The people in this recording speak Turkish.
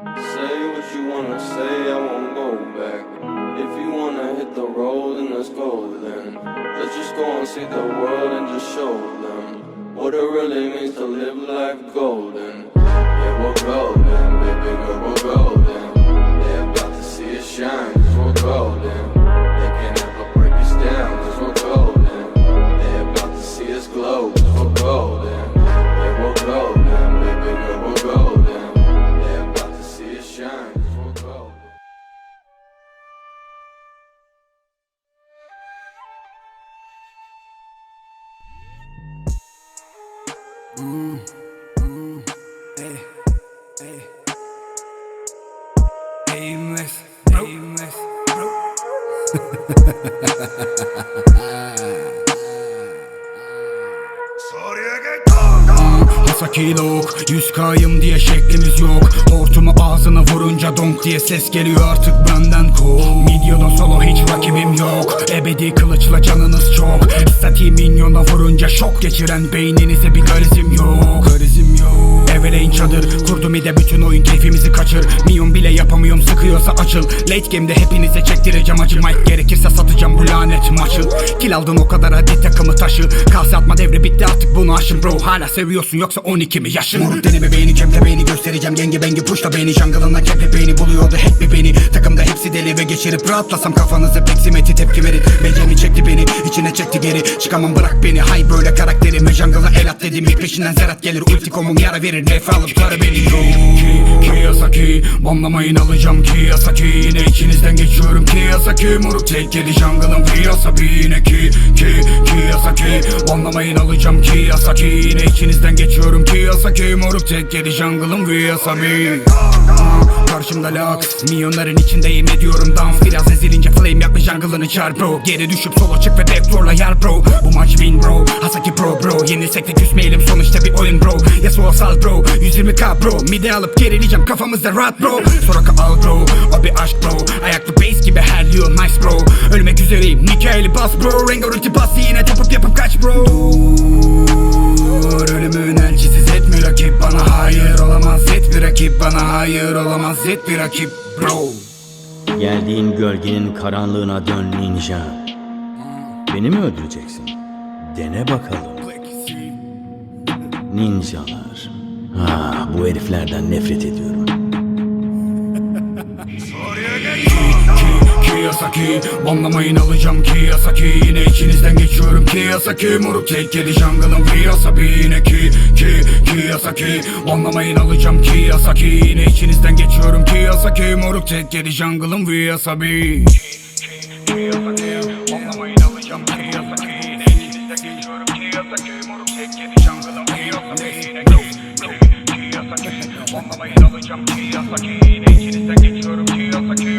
Say what you wanna say, I won't go back. If you wanna hit the road, then let's go then. Let's just go and see the world and just show them what it really means to live life golden. Aimless, aimless, bro. Hasaki lok Yüz kayım diye şeklimiz yok. Hortumu ağzına vurunca donk diye ses geliyor artık benden cool Milyona solo hiç rakibim yok. Ebedi kılıçla canınız çok. Vurunca geçiren beyninize bir garizim yok. Garizim yok. Eveleyin çadır Kurdum bir de bütün oyun keyfimizi kaçır. Milyon bile yapamıyorum sıkıyorsa açıl. Late game'de hepinize çektireceğim acı. Mike gerekirse satacağım bu lanet maçı. Kill aldın o kadar hadi takımı taşı. Kase devri bitti artık bunu aşın. Bro Hala seviyorsun yoksa 12 mi yaşın? Moruk deneme beyni kemte göstereceğim Yenge bengi puşla beyni Jungle'ından kepe beyni buluyordu hep bir beni. Takımda hepsi deli ve geçirip rahatlasam kafanızı Peksimeti tepki verin. Becemi çekti beni. İçine çekti geri. Çıkamam bırak beni. Hay böyle karakterime Jungle'a el at dedim. İlk peşinden zerat gelir. Ulti komum yara verir. Nef alıp tarı beni. Yo ki, Kiyosaki Banlamayın alacağım Kiyosaki Yine içinizden geçiyorum Kiyosaki Moruk tek yedi jungle'ın Kiyosaki Yine ki ki Kiyosaki Banlamayın alacağım Kiyosaki Yine içinizden geçiyorum Kiyosaki Moruk tek yedi jungle'ın Kiyosaki Karşımda Lux Milyonların içindeyim ediyorum. Dans Biraz ezilince flame yakmış jungle'ını çağır bro. Geri düşüp solo çık ve backdoor'la yer bro. Bu maç win bro. Hasaki pro bro. Yenilsek de küsmeyelim sonuçta bir oyun bro. Yasuo sal bro. 120k bro. Mide alıp gerileyeceğim kafamızda rahat bro. Soraka al bro. O bir aşk bro. Ayaklı base herliyor nice bro Ölmek üzereyim Mikael'i bas bro Rengar ulti bas yine tapıp yapıp kaç bro Dur ölümün elçisi zet mi rakip bana hayır olamaz zet bir rakip bana hayır olamaz zet bir rakip bro Geldiğin gölgenin karanlığına dön ninja. Beni mi öldüreceksin? Dene bakalım. Ninjalar. Ah, bu heriflerden nefret ediyorum. Kiyosaki Banlamayın alacağım Kiyosaki Yine içinizden geçiyorum Kiyosaki Moruk tek yedi jungle'ın Kiyosaki Yine ki ki Kiyosaki Banlamayın alacağım Kiyosaki Yine içinizden geçiyorum Kiyosaki Moruk tek yedi jungle'ın Kiyosaki Kiyosaki Banlamayın alacağım Kiyosaki Yine içinizden geçiyorum Kiyosaki Moruk tek yedi jungle'ın Kiyosaki Yine ki ki Kiyosaki Banlamayın alacağım Kiyosaki Yine içinizden geçiyorum Moruk tek yedi